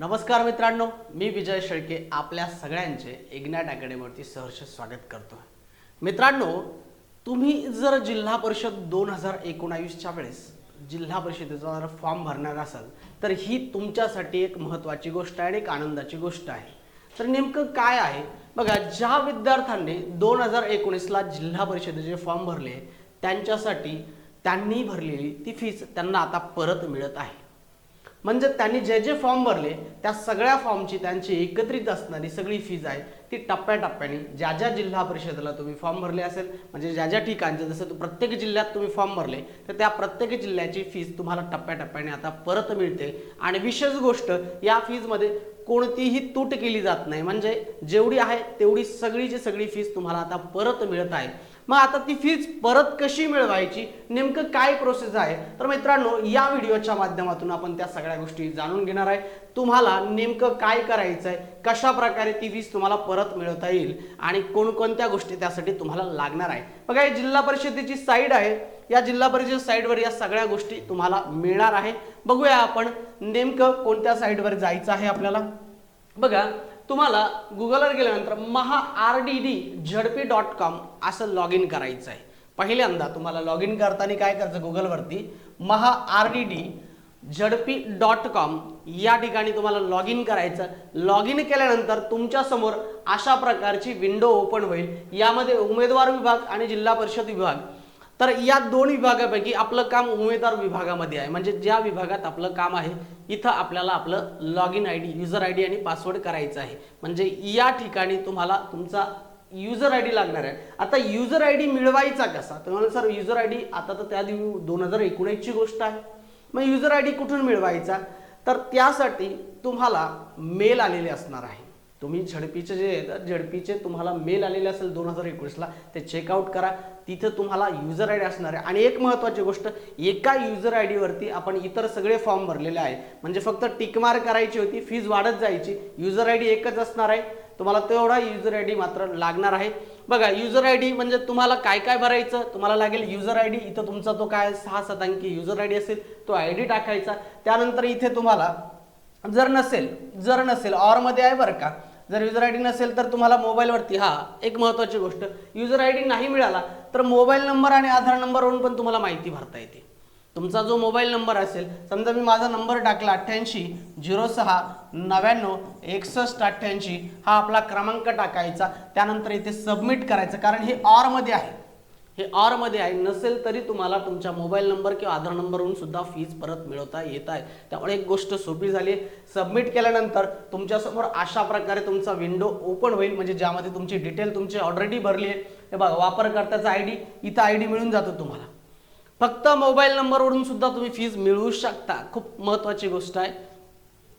नमस्कार मित्रांनो मी विजय शेळके आपल्या सगळ्यांचे इग्नॅट अकॅडमीवरती सहर्ष स्वागत करतो. मित्रांनो तुम्ही जर जिल्हा परिषद दोन हजार एकोणावीसच्या वेळेस जिल्हा परिषदेचा जर फॉर्म भरणार असाल तर ही तुमच्यासाठी एक महत्त्वाची गोष्ट आहे आणि एक आनंदाची गोष्ट आहे. तर नेमकं काय आहे? बघा ज्या विद्यार्थ्यांनी दोन हजार एकोणीसला जिल्हा परिषदेचे फॉर्म भरले त्यांच्यासाठी त्यांनी भरलेली ती फीस त्यांना आता परत मिळत आहे. म्हणजे त्यांनी जे जे फॉर्म भरले त्या सगळ्या फॉर्मची त्यांची एकत्रित असणारी सगळी फीज आहे ती टप्प्याटप्प्याने ज्या ज्या जिल्हा परिषदेला तुम्ही फॉर्म भरले असेल म्हणजे ज्या ज्या ठिकाणचे जसं प्रत्येक जिल्ह्यात तुम्ही फॉर्म भरले तर त्या प्रत्येक जिल्ह्याची फीज तुम्हाला टप्प्याटप्प्याने आता परत मिळते. आणि विशेष गोष्ट या फीजमध्ये कोणतीही तूट केली जात नाही. म्हणजे जेवढी आहे तेवढी सगळीची सगळी फीज तुम्हाला आता परत मिळत आहे मग आता ती फीज परत कशी मिळवायची? नेमकं काय प्रोसेस आहे? तर मित्रांनो या व्हिडिओच्या माध्यमातून आपण त्या सगळ्या गोष्टी जाणून घेणार आहे. तुम्हाला नेमकं काय करायचं आहे कशा प्रकारे ती फीज तुम्हाला परत मिळवता येईल? आणि कोणकोणत्या गोष्टी त्यासाठी तुम्हाला लागणार आहे? बघा ही जिल्हा परिषदेची साईड आहे. या जिल्हा परिषद साईडवर या सगळ्या गोष्टी तुम्हाला मिळणार आहे. बघूया आपण नेमकं कोणत्या साईडवर जायचं आहे आपल्याला? बघा तुम्हाला गुगलवर गेल्यानंतर Maha R D D ZP dot com असं लॉग इन करायचं आहे पहिल्यांदा तुम्हाला लॉग इन करताना काय करायचं गुगलवरती Maha R D D ZP dot com या ठिकाणी तुम्हाला लॉग इन करायचं. लॉग इन केल्यानंतर तुमच्यासमोर अशा प्रकारची विंडो ओपन होईल. यामध्ये उमेदवार विभाग आणि जिल्हा परिषद विभाग. तर या दोन विभागापैकी आपलं काम उमेदवार विभागामध्ये आहे. म्हणजे ज्या विभागात आपलं काम आहे इथं आपल्याला आपलं log in I D user I D आणि पासवर्ड करायचं आहे. म्हणजे या ठिकाणी तुम्हाला तुमचा युजर आय डी लागणार आहे. आता युजर आय डी मिळवायचा कसा? तुम्हाला सर युजर आय डी आता तर त्या दिवशी दोन हजार एकोणीसची गोष्ट आहे. मग युजर आय डी कुठून मिळवायचा? तर त्यासाठी तुम्हाला मेल आलेले असणार आहे. तुम्ही झडपीचे जे आहेत झडपीचे तुम्हाला मेल आलेले असेल दोन हजार एकोणीसला ते चेकआउट करा. तिथं तुम्हाला युजर आय डी असणार आहे. आणि एक महत्त्वाची गोष्ट एका युजर आय डीवरती आपण इतर सगळे फॉर्म भरलेले आहे म्हणजे फक्त टिकमार करायची होती फीज वाढत जायची. युजर आय डी एकच असणार आहे. तुम्हाला तेवढा युजर आय डी मात्र लागणार आहे. बघा युजर आय डी म्हणजे तुम्हाला काय काय भरायचं? तुम्हाला लागेल युजर आय डी इथं तुमचा तो काय सहा सात अंकी युजर आय डी असेल तो आय डी टाकायचा. त्यानंतर इथे तुम्हाला जर नसेल जर नसेल ऑरमध्ये आहे बरं का जर युजर आय डी नसेल तर तुम्हाला मोबाईलवरती हा एक महत्त्वाची गोष्ट. युजर आय डी नाही मिळाला तर मोबाईल नंबर आणि आधार नंबरवरून पण तुम्हाला माहिती भरता येते. तुमचा जो मोबाईल नंबर असेल समजा मी माझा नंबर टाकला अठ्ठ्याऐंशी झिरो सहा नव्याण्णव एकसष्ट अठ्ठ्याऐंशी हा आपला क्रमांक टाकायचा त्यानंतर इथे सबमिट करायचं कारण हे ऑरमध्ये आहे. हे ऑरमध्ये आहे. नसेल तरी तुम्हाला तुमच्या मोबाईल नंबर किंवा आधार नंबरवरून सुद्धा फीज परत मिळवता येत आहे. त्यामुळे एक गोष्ट सोपी झाली सबमिट केल्यानंतर तुमच्यासमोर अशा प्रकारे तुमचा विंडो ओपन होईल. म्हणजे ज्यामध्ये तुमची डिटेल तुमची ऑलरेडी भरली आहे. हे बघा वापरकर्त्याचा आय डी इथं आय डी मिळून जातो तुम्हाला. फक्त मोबाईल नंबरवरून सुद्धा तुम्ही फीज मिळवू शकता. खूप महत्त्वाची गोष्ट आहे.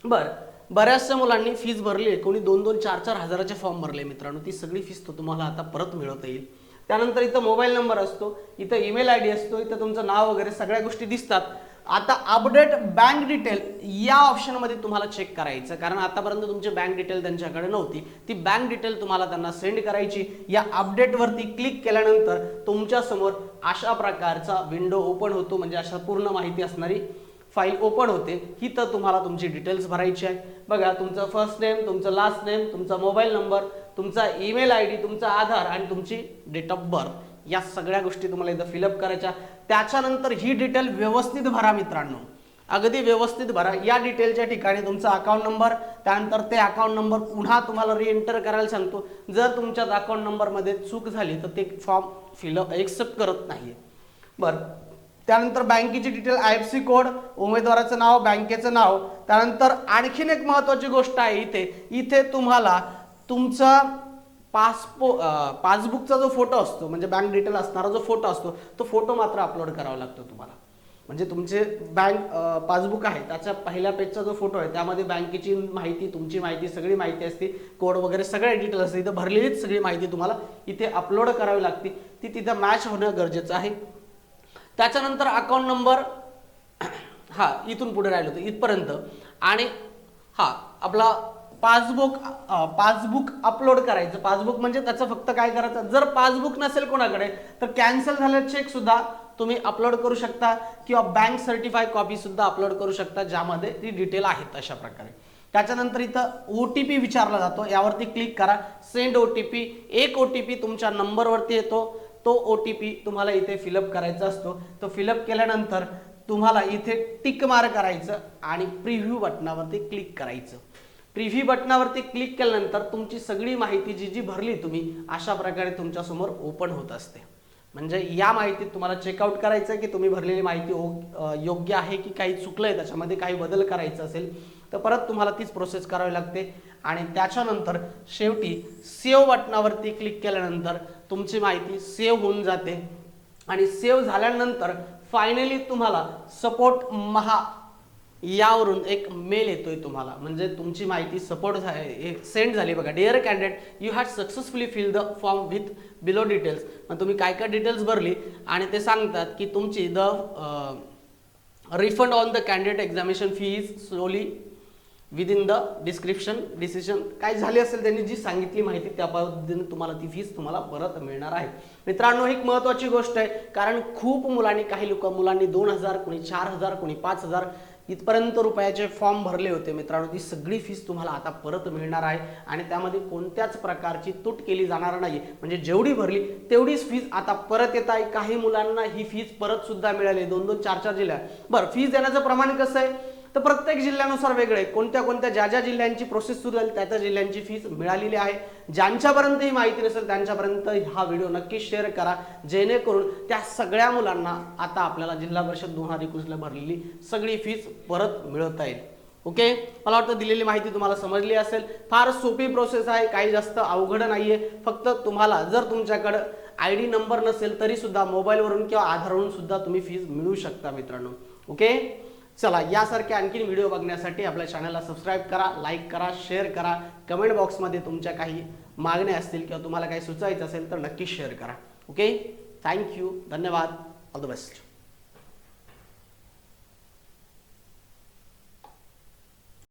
बरं बऱ्याचशा मुलांनी फीज भरली आहे कोणी दोन दोन चार चार हजाराचे फॉर्म भरले मित्रांनो. ती सगळी फीज तो तुम्हाला आता परत मिळवता येईल. त्यानंतर इथं मोबाईल नंबर असतो इथं ईमेल आय डी असतो इथं तुमचं नाव वगैरे सगळ्या गोष्टी दिसतात. आता अपडेट बँक डिटेल या ऑप्शनमध्ये तुम्हाला चेक करायचं कारण आतापर्यंत तुमची बँक डिटेल त्यांच्याकडे नव्हती. ती बँक डिटेल तुम्हाला त्यांना सेंड करायची. या अपडेटवरती क्लिक केल्यानंतर तुमच्यासमोर अशा प्रकारचा विंडो ओपन होतो म्हणजे अशा पूर्ण माहिती असणारी फाईल ओपन होते. ही तर तुम्हाला तुमची डिटेल्स भरायची आहे. बघा तुमचं फर्स्ट नेम तुमचं लास्ट नेम तुमचा मोबाईल नंबर तुमचा ईमेल आय डी तुमचा आधार आणि तुमची डेट ऑफ बर्थ या सगळ्या गोष्टी तुम्हाला इथं फिलअप करायच्या. त्याच्यानंतर ही डिटेल व्यवस्थित भरा मित्रांनो. अगदी व्यवस्थित भरा. या डिटेलच्या ठिकाणी तुमचा अकाउंट नंबर त्यानंतर ते अकाउंट नंबर पुन्हा तुम्हाला रिएंटर करायला सांगतो. जर तुमच्यात अकाउंट नंबरमध्ये चूक झाली तर ते फॉर्म फिलअप एक्सेप्ट करत नाही बरं. त्यानंतर बँकेची detail I F C code उमेदवाराचं नाव बँकेचं नाव. त्यानंतर आणखीन एक महत्त्वाची गोष्ट आहे इथे. इथे तुम्हाला तुमचा पासपो पासबुकचा जो फोटो असतो म्हणजे बँक डिटेल असणारा जो फोटो असतो तो फोटो मात्र अपलोड करावा लागतो तुम्हाला. म्हणजे तुमचे बँक पासबुक आहे त्याच्या पहिल्या पेजचा जो फोटो आहे त्यामध्ये बँकेची माहिती तुमची माहिती सगळी माहिती असते कोड वगैरे सगळे डिटेल असते इथं भरलेलीच सगळी माहिती तुम्हाला इथे अपलोड करावी लागते. ती तिथं मॅच होणं गरजेचं आहे. त्याच्यानंतर अकाउंट नंबर हा इथून पुढे राहिलो होतं इथपर्यंत. आणि हा आपला पासबुक पासबुक अपलोड करायचं. पासबुक म्हणजे त्याचं फक्त काय करायचं? जर पासबुक नसेल कोणाकडे तर कॅन्सल झालेला चेक सुद्धा तुम्ही अपलोड करू शकता किंवा बँक सर्टिफाय कॉपी सुद्धा अपलोड करू शकता ज्यामध्ये ती डिटेल आहेत अशा प्रकारे. त्याच्यानंतर इथं ओ टी पी विचारला जातो. यावरती क्लिक करा. सेंड ओ टी पी एक ओ टी पी तुमच्या नंबरवरती येतो. तो ओ टी पी तुम्हाला इथे फिलअप करायचा असतो. तो फिलअप केल्यानंतर तुम्हाला इथे टिक मार करायचं आणि प्रिव्ह्यू बटनावरती क्लिक करायचं. प्रिव्ह्यू बटनावरती क्लिक केल्यानंतर तुमची सगळी माहिती जी जी भरली तुम्ही अशा प्रकारे तुमच्यासमोर ओपन होत असते. म्हणजे या माहितीत तुम्हाला चेकआउट करायचं आहे की तुम्ही भरलेली माहिती ओ- योग्य आहे की काही चुकलं आहे त्याच्यामध्ये काही बदल करायचा असेल तर परत तुम्हाला तीच प्रोसेस करावी लागते. आणि त्याच्यानंतर शेवटी सेव्ह बटनावरती क्लिक केल्यानंतर तुमची माहिती सेव्ह होऊन जाते. आणि सेव्ह झाल्यानंतर फायनली तुम्हाला सपोर्ट महा यावरून एक मेल येतोय तुम्हाला. म्हणजे तुमची माहिती सपोर्ट सेंड झाली बघा. Dear candidate you had successfully fill the form with below details मग तुम्ही काय काय डिटेल्स भरली आणि ते सांगतात की तुमची the refund on the candidate examination fee is slowly within the description decision काय झाली असेल त्यांनी जी सांगितली माहिती त्या पद्धतीने तुम्हाला ती फीस तुम्हाला परत मिळणार आहे. मित्रांनो एक महत्त्वाची गोष्ट आहे. कारण खूप मुलांनी काही लोक मुलांनी दोन हजार कोणी चार हजार कोणी पाच हजार इथपर्यंत रुपयाचे फॉर्म भरले होते मित्रांनो. ती सगळी फीस तुम्हाला आता परत मिळणार आहे आणि त्यामध्ये कोणत्याच प्रकारची तूट केली जाणार नाही. म्हणजे जेवढी भरली तेवढीच फीज आता परत येत आहे. काही मुलांना ही फीज परत सुद्धा मिळाली. दोन दोन चार चार जिल्ह्या बरं फीज देण्याचं प्रमाण कसं आहे? तर प्रत्येक जिल्ह्यानुसार वेगळे कोणत्या कोणत्या ज्या ज्या जिल्ह्यांची प्रोसेस सुरू झाली त्या त्या जिल्ह्यांची फीस मिळालेली आहे. ज्यांच्यापर्यंत ही माहिती नसेल त्यांच्यापर्यंत हा व्हिडिओ नक्की शेअर करा. जेणेकरून त्या सगळ्या मुलांना आता आपल्याला जिल्हा परिषद दोन हजार एकोणीसला भरलेली सगळी फीस परत मिळवता येईल. ओके मला वाटतं दिलेली माहिती तुम्हाला समजली असेल. फार सोपी प्रोसेस आहे काही जास्त अवघड नाहीये. फक्त तुम्हाला जर तुमच्याकडं आय डी नंबर नसेल तरी सुद्धा मोबाईलवरून किंवा आधारवरून सुद्धा तुम्ही फीज मिळू शकता मित्रांनो. ओके चला यासारखे आणखीन व्हिडिओ बघण्यासाठी आपल्या चॅनलला सबस्क्राईब करा लाईक करा शेअर करा. कमेंट बॉक्समध्ये तुमच्या काही मागण्या असतील किंवा तुम्हाला काही सुचायचं असेल तर नक्की शेअर करा. ओके थँक्यू धन्यवाद. All the best